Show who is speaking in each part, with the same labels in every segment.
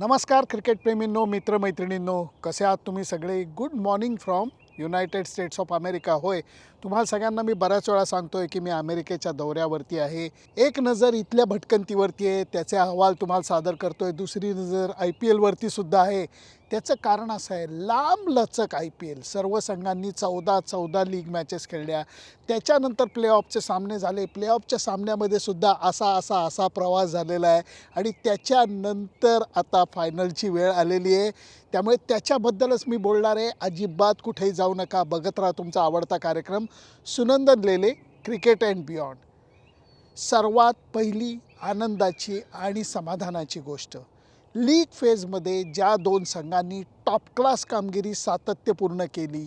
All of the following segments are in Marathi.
Speaker 1: नमस्कार क्रिकेटप्रेमींनो मित्रमैत्रिणींनो. कसे आहात तुम्ही सगळे? Good morning from United States of America होय तुम्हाला सगळ्यांना मी बऱ्याच वेळा सांगतोय की मी अमेरिकेच्या दौऱ्यावरती आहे. एक नजर इथल्या भटकंतीवरती आहे. त्याचे अहवाल तुम्हाला सादर करतोय. दुसरी नजर आय पी एलवरती सुद्धा आहे. त्याचं कारण असं आहे लांब लचक आय पी एल. सर्व संघांनी चौदा चौदा लीग मॅचेस खेळल्या. त्याच्यानंतर प्लेऑफचे सामने झाले. प्लेऑफच्या सामन्यामध्ये सुद्धा असा असा असा प्रवास झालेला आहे. आणि त्याच्यानंतर आता फायनलची वेळ आलेली आहे. त्यामुळे त्याच्याबद्दलच मी बोलणार आहे. अजिबात कुठेही जाऊ नका. बघत राहा तुमचा आवडता कार्यक्रम. Sunandan Lele cricket and beyond सर्वात पहिली आनंदाची आणि समाधानाची गोष्ट. लीग फेजमध्ये ज्या दोन संघांनी टॉप क्लास कामगिरी सातत्यपूर्ण केली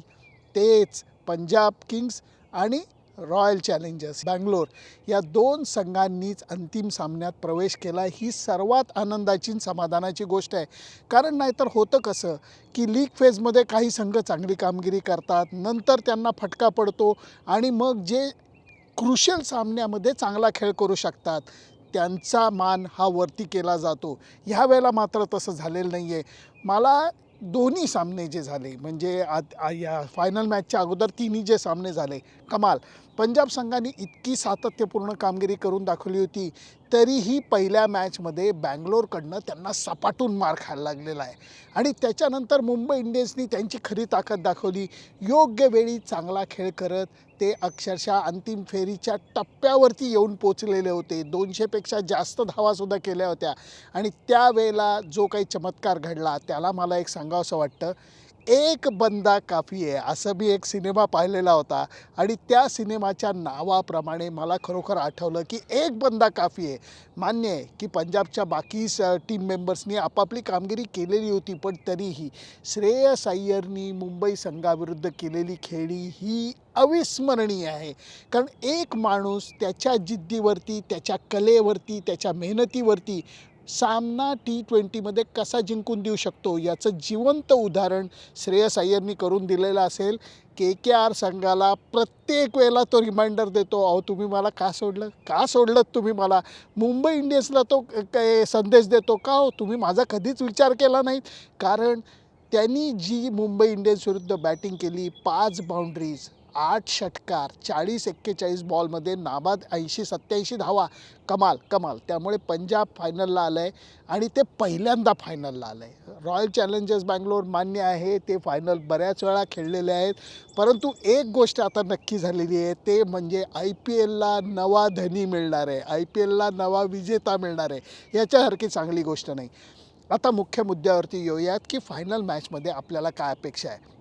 Speaker 1: तेच पंजाब किंग्स आणि रॉयल चॅलेंजर्स बँगलोर या दोन संघांनीच अंतिम सामन्यात प्रवेश केला. ही सर्वात आनंदाची समाधानाची गोष्ट आहे. कारण नाहीतर होतं कसं की लीग फेजमध्ये काही संघ चांगली कामगिरी करतात नंतर त्यांना फटका पडतो आणि मग जे क्रुशियल सामन्यामध्ये चांगला खेळ करू शकतात त्यांचा मान हा वरती केला जातो. ह्या वेळेला मात्र तसं झालेलं नाही आहे मला दोन्ही सामने जे झाले म्हणजे आत आ- या फायनल मॅचच्या अगोदर तिन्ही जे सामने झाले कमाल. पंजाब संघाने इतकी सातत्यपूर्ण कामगिरी करून दाखवली होती तरीही पहिल्या मॅचमध्ये बँगलोरकडनं त्यांना सपाटून मार खायला लागलेला आहे. आणि त्याच्यानंतर मुंबई इंडियन्सनी त्यांची खरी ताकद दाखवली. योग्य वेळी चांगला खेळ करत ते अक्षरशः अंतिम फेरीच्या टप्प्यावरती येऊन पोचलेले होते. दोनशेपेक्षा जास्त धावासुद्धा केल्या होत्या. आणि त्यावेळेला जो काही चमत्कार घडला त्याला मला एक सांगावंसं वाटतं एक बंदा काफी आहे. असं मी एक सिनेमा पाहिलेला होता आणि त्या सिनेमाच्या नावाप्रमाणे मला खरोखर आठवलं की एक बंदा काफी आहे. मान्य आहे की पंजाबच्या बाकी स टीम मेंबर्सनी आपापली कामगिरी केलेली होती पण तरीही श्रेयस अय्यरनी मुंबई संघाविरुद्ध केलेली खेळी ही अविस्मरणीय आहे. कारण एक माणूस त्याच्या जिद्दीवरती त्याच्या कलेवरती त्याच्या मेहनतीवरती सामना टी ट्वेंटीमध्ये कसा जिंकून देऊ शकतो? याचं जिवंत उदाहरण श्रेयस अय्यरनी करून दिलेलं असेल. के के आर संघाला प्रत्येक वेळेला तो रिमाइंडर देतो अहो तुम्ही मला का सोडलं? का सोडलं तुम्ही मला? मुंबई इंडियन्सला तो काय संदेश देतो का हो तुम्ही माझा कधीच विचार केला नाही कारण त्यांनी जी मुंबई इंडियन्स विरुद्ध बॅटिंग केली पाच बाउंड्रीज आठ षटकार चाळीस एक्केचाळीस बॉलमध्ये नाबाद ऐंशी सत्याऐंशी धावा. कमाल कमाल. त्यामुळे पंजाब फायनलला आलं आहे आणि ते पहिल्यांदा फायनलला आलं आहे रॉयल चॅलेंजर्स बँगलोर मान्य आहे ते फायनल बऱ्याच वेळा खेळलेले आहेत. परंतु एक गोष्ट आता नक्की झालेली आहे ते म्हणजे आय पी एलला नवा धनी मिळणार आहे. आय पी एलला नवा विजेता मिळणार आहे. याच्यासारखी चांगली गोष्ट नाही. आता मुख्य मुद्द्यावरती येऊयात की फायनल मॅचमध्ये आपल्याला काय अपेक्षा आहे.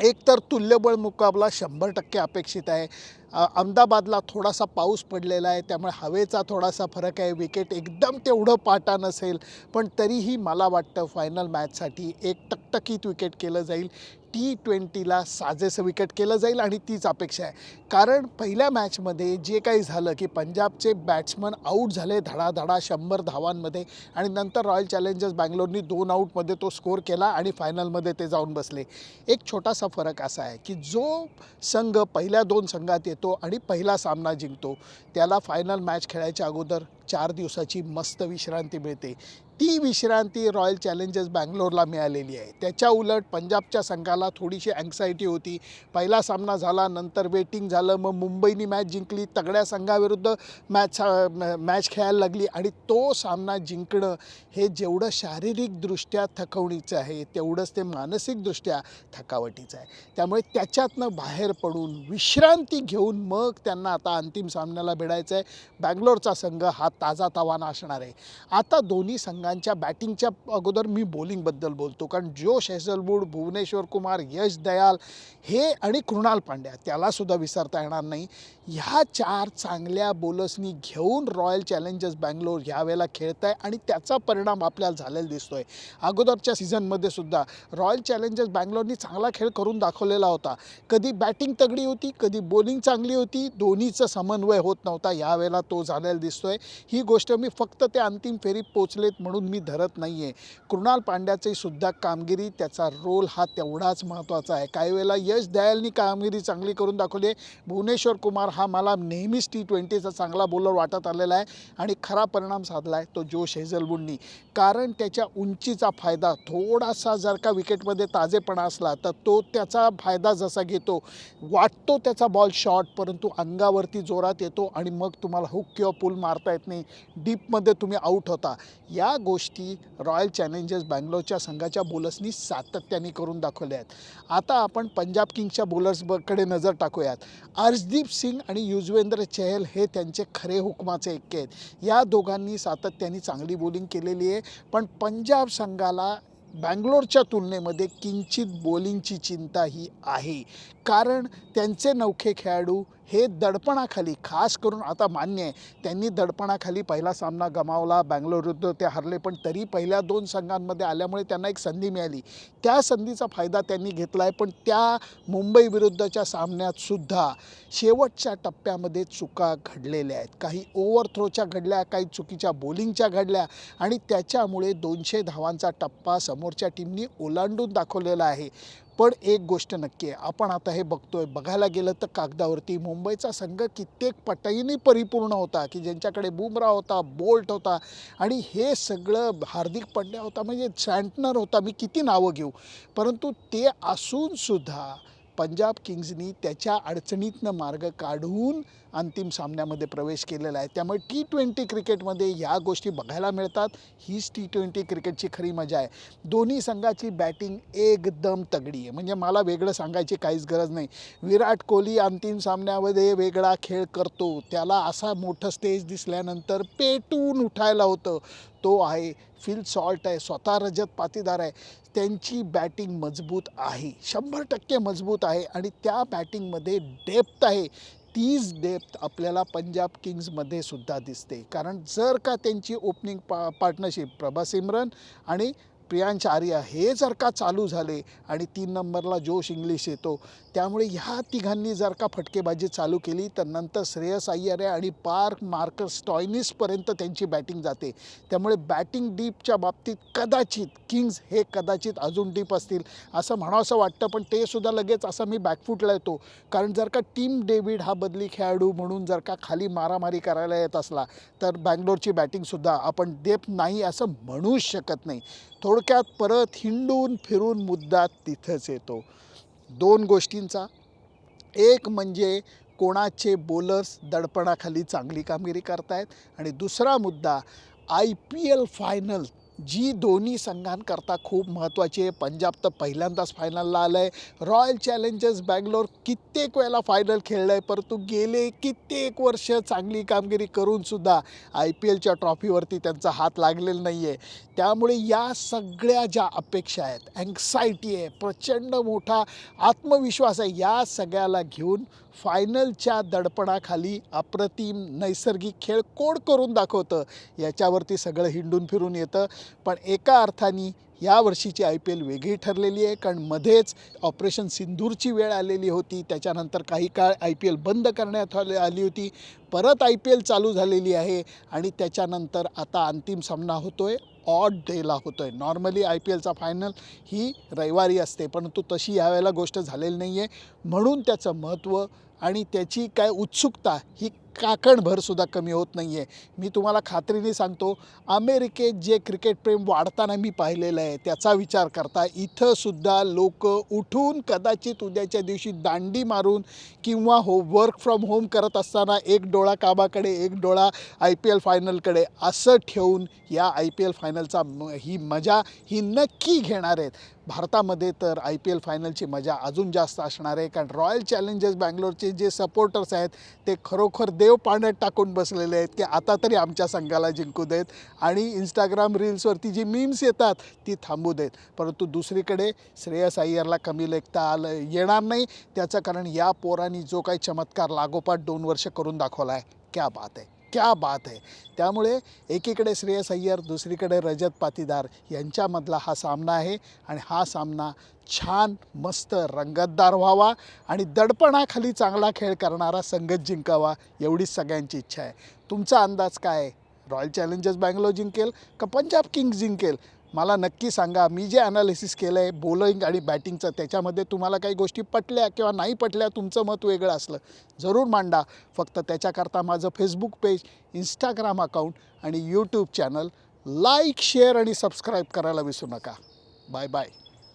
Speaker 1: एक तर तुल्यबळ मुकाबला शंभर टक्के अपेक्षित आहे. अहमदाबादला थोडासा पाऊस पडलेला आहे त्यामुळे हवेचा थोडासा फरक आहे. विकेट एकदम तेवढं पाटा नसेल पण तरीही मला वाटतं फायनल मॅचसाठी एक टकटकीत विकेट केलं जाईल. टी ट्वेंटीला साजेसं विकेट केलं जाईल आणि तीच अपेक्षा आहे. कारण पहिल्या मॅचमध्ये जे काही झालं की पंजाबचे बॅट्समन आऊट झाले धडाधडा शंभर धावांमध्ये आणि नंतर रॉयल चॅलेंजर्स बँगलोरनी दोन आऊटमध्ये तो स्कोर केला आणि फायनलमध्ये ते जाऊन बसले. एक छोटासा फरक असा आहे की जो संघ पहिल्या दोन संघात येतो आणि पहिला सामना जिंकतो त्याला फायनल मॅच खेळायच्या अगोदर चार दिवसाची मस्त विश्रांती मिळते. ती विश्रांती रॉयल चॅलेंजर्स बँगलोरला मिळालेली आहे. त्याच्या उलट पंजाबच्या संघाला थोडीशी अँक्सायटी होती. पहिला सामना झाला नंतर वेटिंग झालं मग मुंबईनी मॅच जिंकली. तगड्या संघाविरुद्ध मॅच मॅच खेळायला लागली आणि तो सामना जिंकणं हे जेवढं शारीरिकदृष्ट्या थकवणीचं आहे तेवढंच ते मानसिकदृष्ट्या थकावटीचं आहे. त्यामुळे त्याच्यातनं बाहेर पडून विश्रांती घेऊन मग त्यांना आता अंतिम सामन्याला भिडायचं आहे बँगलोरचा संघ हा ताजा तवाना असणार आहे. आता दोन्ही संघांच्या बॅटिंगच्या अगोदर मी बॉलिंगबद्दल बोलतो. कारण जोश हेझलवूड भुवनेश्वर कुमार यश दयाल हे आणि कृणाल पांड्या त्यालासुद्धा विसरता येणार नाही. ह्या चार चांगल्या बॉलर्सनी घेऊन रॉयल चॅलेंजर्स बँगलोर ह्या वेळेला खेळत आहे आणि त्याचा परिणाम आपल्याला झालेला दिसतो आहे अगोदरच्या सीझनमध्ये सुद्धा रॉयल चॅलेंजर्स बँगलोरनी चांगला खेळ करून दाखवलेला होता. कधी बॅटिंग तगडी होती कधी बॉलिंग चांगली होती दोन्हीचं समन्वय होत नव्हता. यावेळेला तो झालेला दिसतोय. ही गोष्ट मी फक्त त्या अंतिम फेरीत पोचलेत म्हणून म्हणून मी धरत नाही आहे कृणाल पांड्याची सुद्धा कामगिरी त्याचा रोल हा तेवढाच महत्त्वाचा आहे. काही वेळेला यश दयालनी कामगिरी चांगली करून दाखवली. आहे भुवनेश्वर कुमार हा मला नेहमीच टी ट्वेंटीचा चांगला बॉलर वाटत आलेला आहे आणि खरा परिणाम साधला आहे तो जोश हेझलवूडनी. कारण त्याच्या उंचीचा फायदा थोडासा जर का विकेटमध्ये ताजेपणा असला तर तो त्याचा फायदा जसा घेतो. वाटतो त्याचा बॉल शॉर्ट परंतु अंगावरती जोरात येतो आणि मग तुम्हाला हुक किंवा पूल मारता येत नाही. डीपमध्ये तुम्ही आऊट होता. या गोष्टी रॉयल चॅलेंजर्स बँगलोरच्या संघाच्या बॉलर्सनी सातत्याने करून दाखवल्या आहेत. आता आपण पंजाब किंग्सच्या बॉलर्सकडे नजर टाकूयात. अर्शदीप सिंग आणि युजवेंद्र चहल हे त्यांचे खरे हुकमाचे एक्के आहेत. या दोघांनी सातत्याने चांगली बॉलिंग केलेली आहे. पण पंजाब संघाला बँगलोरच्या तुलनेमध्ये किंचित बॉलिंगची चिंता ही आहे. कारण त्यांचे नौखे खेळाडू हे दडपणाखाली खास करून आता मान्य आहे त्यांनी दडपणाखाली पहिला सामना गमावला बँगलोर विरुद्ध ते हरले पण तरी पहिल्या दोन संघांमध्ये आल्यामुळे त्यांना एक संधी मिळाली. त्या संधीचा फायदा त्यांनी घेतला आहे पण त्या मुंबई विरुद्धच्या सामन्यातसुद्धा शेवटच्या टप्प्यामध्ये चुका घडलेल्या आहेत. काही ओव्हरथ्रोच्या घडल्या काही चुकीच्या बॉलिंगच्या घडल्या आणि त्याच्यामुळे दोनशे धावांचा टप्पा समोरच्या टीमनी ओलांडून दाखवलेला आहे. पण एक गोष्ट नक्की आहे. आपण आता हे बघतोय बघायला गेलं तर कागदावरती मुंबईचा संघ कित्येक पटाईने परिपूर्ण होता की ज्यांच्याकडे बुमरा होता बोल्ट होता आणि हे सगळं हार्दिक पंड्या होता म्हणजे सँटनर होता मी किती नावं घेऊ. परंतु ते असूनसुद्धा पंजाब किंग्जनी त्याच्या अडचणीतनं मार्ग काढून अंतिम सामन्यामध्ये प्रवेश केलेला आहे. त्यामुळे टी ट्वेंटी क्रिकेटमध्ये ह्या गोष्टी बघायला मिळतात. हीच टी ट्वेंटी क्रिकेटची खरी मजा आहे. दोन्ही संघाची बॅटिंग एकदम तगडी आहे. म्हणजे मला वेगळं सांगायची काहीच गरज नाही. विराट कोहली अंतिम सामन्यामध्ये वेगळा खेळ करतो. त्याला असा मोठं स्टेज दिसल्यानंतर पेटून उठायला होतं. तो आहे फिल सॉल्ट आहे. स्वतः रजत पाटीदार आहे. त्यांची बॅटिंग मजबूत आहे. शंभर टक्के मजबूत आहे आणि त्या बॅटिंगमध्ये डेप्थ आहे. तीच डेप्थ आपल्याला पंजाब किंग्समध्ये सुद्धा दिसते. कारण जर का त्यांची ओपनिंग पा पार्टनरशिप प्रभा सिमरन आणि प्रियांश आर्या हे जर का चालू झाले आणि तीन नंबरला जोश इंग्लिश येतो त्यामुळे ह्या तिघांनी जर का फटकेबाजी चालू केली तर नंतर श्रेयस अय्यर आणि पार्क मार्कर स्टॉयनिसपर्यंत त्यांची बॅटिंग जाते. त्यामुळे बॅटिंग डीपच्या बाबतीत कदाचित किंग्ज हे कदाचित अजून डीप असतील असं म्हणावंसं वाटतं पण ते सुद्धा लगेच असं मी बॅकफुटला येतो. कारण जर का टीम डेव्हिड हा बदली खेळाडू म्हणून जर का खाली मारामारी करायला येत असला तर बँगलोरची बॅटिंगसुद्धा आपण देत नाही असं म्हणूच शकत नाही. थोडक्यात परत हिंडून फिरून मुद्दा तिथंच येतो. दोन गोष्टींचा. एक म्हणजे कोणाचे बोलर्स दडपणाखाली चांगली कामगिरी करतायत. आणि दुसरा मुद्दा आय पी एल फायनल जी दोन्ही संघांकरता खूप महत्त्वाची आहे. पंजाब तर पहिल्यांदाच फायनलला आलं आहे रॉयल चॅलेंजर्स बँगलोर कित्येक वेळेला फायनल खेळलं आहे परंतु गेले कित्येक वर्ष चांगली कामगिरी करूनसुद्धा आय पी एलच्या ट्रॉफीवरती त्यांचा हात लागलेला नाही आहे त्यामुळे या सगळ्या ज्या अपेक्षा आहेत अँक्सायटी आहे प्रचंड मोठा आत्मविश्वास आहे या सगळ्याला घेऊन फायनलच्या दडपणाखाली अप्रतिम नैसर्गिक खेळ कोड करून दाखवतं? याच्यावरती सगळं हिंडून फिरून येतं. पण एका अर्थाने या वर्षीची आय पी एल वेगळी ठरलेली आहे कारण मध्येच ऑपरेशन सिंदूरची वेळ आलेली होती. त्याच्यानंतर काही काळ आय पी एल बंद करण्यात आली आली होती. परत आय पी एल चालू झालेली आहे आणि त्याच्यानंतर आता अंतिम सामना होतो आहे ऑड डेला होतो आहे नॉर्मली आय पी एलचा फायनल ही रविवारी असते परंतु तशी यावेळेला गोष्ट झालेली नाही आहे म्हणून त्याचं महत्त्व आणि त्याची काय उत्सुकता ही काकणभरसुद्धा कमी होत नाही आहे मी तुम्हाला खात्रीने सांगतो अमेरिकेत जे क्रिकेट प्रेम वाढताना मी पाहिलेलं आहे त्याचा विचार करता इथंसुद्धा लोक उठून कदाचित उद्याच्या दिवशी दांडी मारून किंवा हो वर्क फ्रॉम होम करत असताना एक डोळा काबाकडे एक डोळा आय पी एल फायनलकडे असं ठेवून या आय पी एल फायनलचा म ही मजा ही नक्की घेणार आहेत. भारतामध्ये तर आय पी एल फायनलची मजा अजून जास्त असणार आहे कारण रॉयल चॅलेंजर्स बँगलोरचे जे सपोर्टर्स आहेत ते खरोखर देव पाण्यात टाकून बसलेले आहेत की आता तरी आमच्या संघाला जिंकू देत आणि इंस्टाग्राम रील्सवरती जी मीम्स येतात ती थांबू देत. परंतु दुसरीकडे श्रेयस अय्यरला कमी लेखता आलं येणार नाही. त्याचं कारण या पोरांनी जो काही चमत्कार लागोपाठ दोन वर्ष करून दाखवला आहे क्या बात आहे. क्या बात आहे त्यामुळे एकीकडे श्रेयस अय्यर दुसरीकडे रजत पाटीदार यांच्यामधला हा सामना आहे आणि हा सामना छान मस्त रंगतदार व्हावा आणि दडपणाखाली चांगला खेळ करणारा संघच जिंकावा एवढीच सगळ्यांची इच्छा आहे. तुमचा अंदाज काय आहे? रॉयल चॅलेंजर्स बँगलोर जिंकेल का पंजाब किंग्स जिंकेल? मला नक्की सांगा मी जे ॲनालिसिस केलं आहे बॉलिंग आणि बॅटिंगचं त्याच्यामध्ये तुम्हाला काही गोष्टी पटल्या किंवा नाही पटल्या तुमचं मत वेगळं असलं जरूर मांडा. फक्त त्याच्याकरता माझं फेसबुक पेज इंस्टाग्राम अकाउंट आणि यूट्यूब चॅनल लाईक शेअर आणि सबस्क्राईब करायला विसरू नका. Bye bye